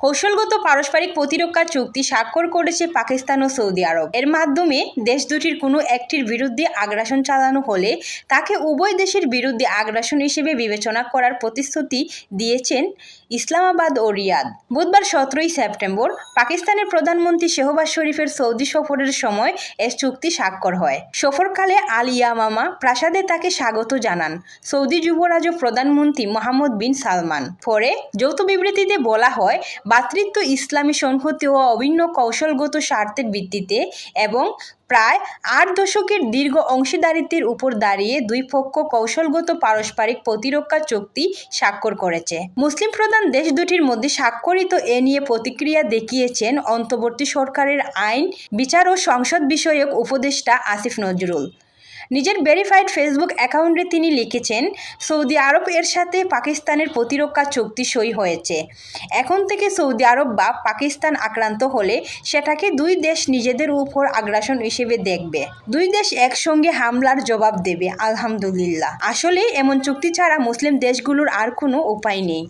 কৌশলগত পারস্পরিক প্রতিরক্ষা চুক্তি স্বাক্ষর করেছে পাকিস্তান ও সৌদি আরব। এর মাধ্যমে দেশ দুটির কোনো একটির বিরুদ্ধে আগ্রাসন চালানো হলে তাকে উভয় দেশের বিরুদ্ধে আগ্রাসন হিসেবে বিবেচনা করার প্রতিশ্রুতি দিয়েছেন ইসলামাবাদ ও রিয়াদ। বুধবার সতেরোই সেপ্টেম্বর পাকিস্তানের প্রধানমন্ত্রী শেহবাজ শরীফের সৌদি সফরের সময় এ চুক্তি স্বাক্ষর হয়। সফরকালে আল ইয়ামামা প্রাসাদে তাকে স্বাগত জানান সৌদি যুবরাজ ও প্রধানমন্ত্রী মোহাম্মদ বিন সালমান। পরে যৌথ বিবৃতিতে বলা হয় ভ্রাতৃত্ব ইসলামী সংহতি ও অভিন্ন কৌশলগত স্বার্থের ভিত্তিতে এবং প্রায় আট দশকের দীর্ঘ অংশীদারিত্বের উপর দাঁড়িয়ে দুই পক্ষ কৌশলগত পারস্পরিক প্রতিরক্ষা চুক্তি স্বাক্ষর করেছে। মুসলিম প্রধান দেশ দুটির মধ্যে স্বাক্ষরিত এ নিয়ে প্রতিক্রিয়া দেখিয়েছেন অন্তর্বর্তী সরকারের আইন, বিচার ও সংসদ বিষয়ক উপদেষ্টা আসিফ নজরুল। নিজের ভেরিফাইড ফেসবুক অ্যাকাউন্টে তিনি লিখেছেন, সৌদি আরব এর সাথে পাকিস্তানের প্রতিরক্ষা চুক্তি সই হয়েছে। এখন থেকে সৌদি আরব বা পাকিস্তান আক্রান্ত হলে সেটাকে দুই দেশ নিজেদের উপর আগ্রাসন হিসেবে দেখবে। দুই দেশ একসঙ্গে হামলার জবাব দেবে, আলহামদুলিল্লাহ। আসলে এমন চুক্তি ছাড়া মুসলিম দেশগুলোর আর কোনো উপায় নেই।